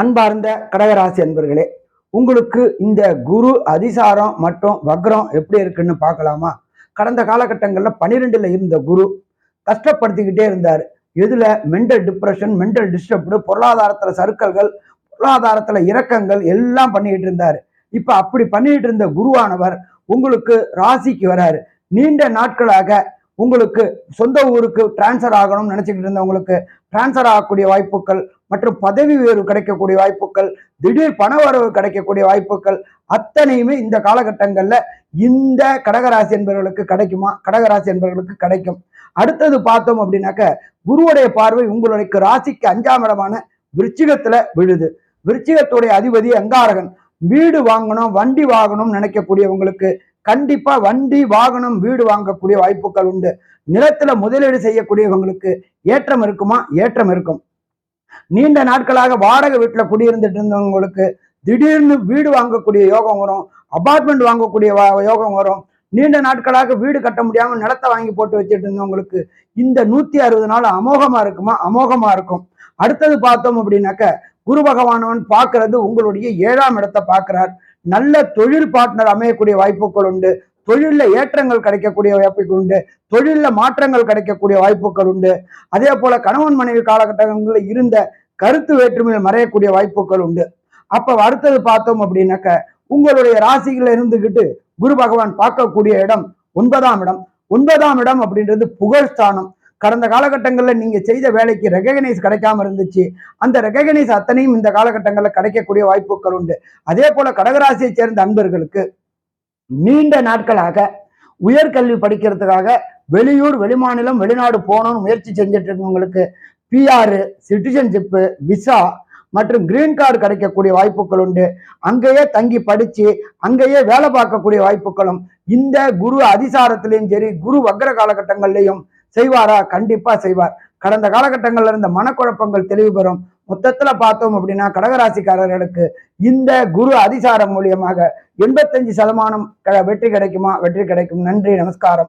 அன்பார்ந்த கடகராசி அன்பர்களே உங்களுக்கு இந்த குரு அதிசாரம் மற்றும் வக்ரம் எப்படி இருக்குன்னு பார்க்கலாமா? கடந்த காலகட்டங்களில் பன்னிரெண்டில் இருந்த குரு கஷ்டப்படுத்திக்கிட்டே இருந்தார். எதில்? மென்டல் டிப்ரெஷன் மென்டல் டிஸ்டர்ப்டு பொருளாதாரத்தில் சறுக்கல்கள் பொருளாதாரத்தில் இறக்கங்கள் எல்லாம் பண்ணிக்கிட்டு இருந்தார். இப்போ அப்படி பண்ணிட்டு இருந்த குருவானவர் உங்களுக்கு ராசிக்கு வராரு. நீண்ட நாட்களாக உங்களுக்கு சொந்த ஊருக்கு டிரான்ஸ்ஃபர் ஆகணும்னு நினச்சிக்கிட்டு இருந்தவங்களுக்கு டிரான்ஸ்ஃபர் ஆகக்கூடிய வாய்ப்புகள் மற்றும் பதவி உயர்வு கிடைக்கக்கூடிய வாய்ப்புகள் திடீர் பண வரவு கிடைக்கக்கூடிய வாய்ப்புகள் அத்தனையுமே இந்த காலகட்டங்களில் இந்த கடகராசி என்பவர்களுக்கு கிடைக்குமா? கடகராசி என்பவர்களுக்கு கிடைக்கும். அடுத்தது பார்த்தோம் அப்படின்னாக்க குருவுடைய பார்வை உங்களுடைய ராசிக்கு அஞ்சாம் இடமான விருச்சிகத்துல விழுது. விருச்சிகத்துடைய அதிபதி அங்காரகன். வீடு வாங்கணும் வண்டி வாங்கணும் நினைக்கக்கூடியவங்களுக்கு கண்டிப்பா வண்டி வாகனம் வீடு வாங்கக்கூடிய வாய்ப்புகள் உண்டு. நிலத்துல முதலீடு செய்யக்கூடியவங்களுக்கு ஏற்றம் இருக்குமா? ஏற்றம் இருக்கும். நீண்ட நாட்களாக வாடகை வீட்டில் குடியிருந்துட்டு இருந்தவங்களுக்கு திடீர்னு வீடு வாங்கக்கூடிய யோகம் வரும் அபார்ட்மெண்ட் வாங்கக்கூடிய யோகம் வரும். நீண்ட நாட்களாக வீடு கட்ட முடியாமல் நிலத்தை வாங்கி போட்டு வச்சுட்டு இருந்தவங்களுக்கு இந்த நூத்தி அறுபது நாள் அமோகமா இருக்குமா? அமோகமா இருக்கும். அடுத்தது பார்த்தோம் அப்படின்னாக்க குரு பகவானவன் பார்க்கறது உங்களுடைய ஏழாம் இடத்தை பார்க்கிறார். நல்ல தொழில் பார்ட்னர் அமையக்கூடிய வாய்ப்புகள் உண்டு. தொழிலில் ஏற்றங்கள் கிடைக்கக்கூடிய வாய்ப்புகள் உண்டு. தொழிலில் மாற்றங்கள் கிடைக்கக்கூடிய வாய்ப்புகள் உண்டு. அதே போல கணவன் மனைவி காலகட்டங்களில் இருந்த கருத்து வேற்றுமையில் மறையக்கூடிய வாய்ப்புகள் உண்டு. அப்ப அடுத்தது பார்த்தோம் அப்படின்னாக்க உங்களுடைய ராசிகள் இருந்துகிட்டு குரு பகவான் பார்க்கக்கூடிய இடம் ஒன்பதாம் இடம். ஒன்பதாம் இடம் அப்படின்றது புகழ்ஸ்தானம் கடந்த காலகட்டங்களில் நீங்க செய்த வேலைக்கு ரெகனைஸ் கிடைக்காம இருந்துச்சு. அந்த ரெகனைஸ் அத்தனையும் இந்த காலகட்டங்களில் கிடைக்கக்கூடிய வாய்ப்புகள் உண்டு. அதே போல கடகராசியை சேர்ந்த அன்பர்களுக்கு நீண்ட நாட்களாக உயர்கல்வி படிக்கிறதுக்காக வெளியூர் வெளிமாநிலம் வெளிநாடு போகணும்னு முயற்சி செஞ்சுட்டு இருக்கவங்களுக்கு பிஆர் சிட்டிசன்ஷிப்பு விசா மற்றும் கிரீன் கார்டு கிடைக்கக்கூடிய வாய்ப்புகள் உண்டு. அங்கேயே தங்கி படித்து அங்கேயே வேலை பார்க்கக்கூடிய வாய்ப்புகளும் இந்த குரு அதிசாரத்திலையும் சரி குரு வக்ர காலகட்டங்கள்லையும் செய்வாரா? கண்டிப்பாக செய்வார். கடந்த காலகட்டங்களில் இருந்த மனக்குழப்பங்கள் தெளிவு பெறும். மொத்தத்தில் பார்த்தோம் அப்படின்னா கடகராசிக்காரர்களுக்கு இந்த குரு அதிசாரம் மூலியமாக எண்பத்தஞ்சு சதமானம் க- வெற்றி கிடைக்குமா? வெற்றி கிடைக்கும். நன்றி நமஸ்காரம்.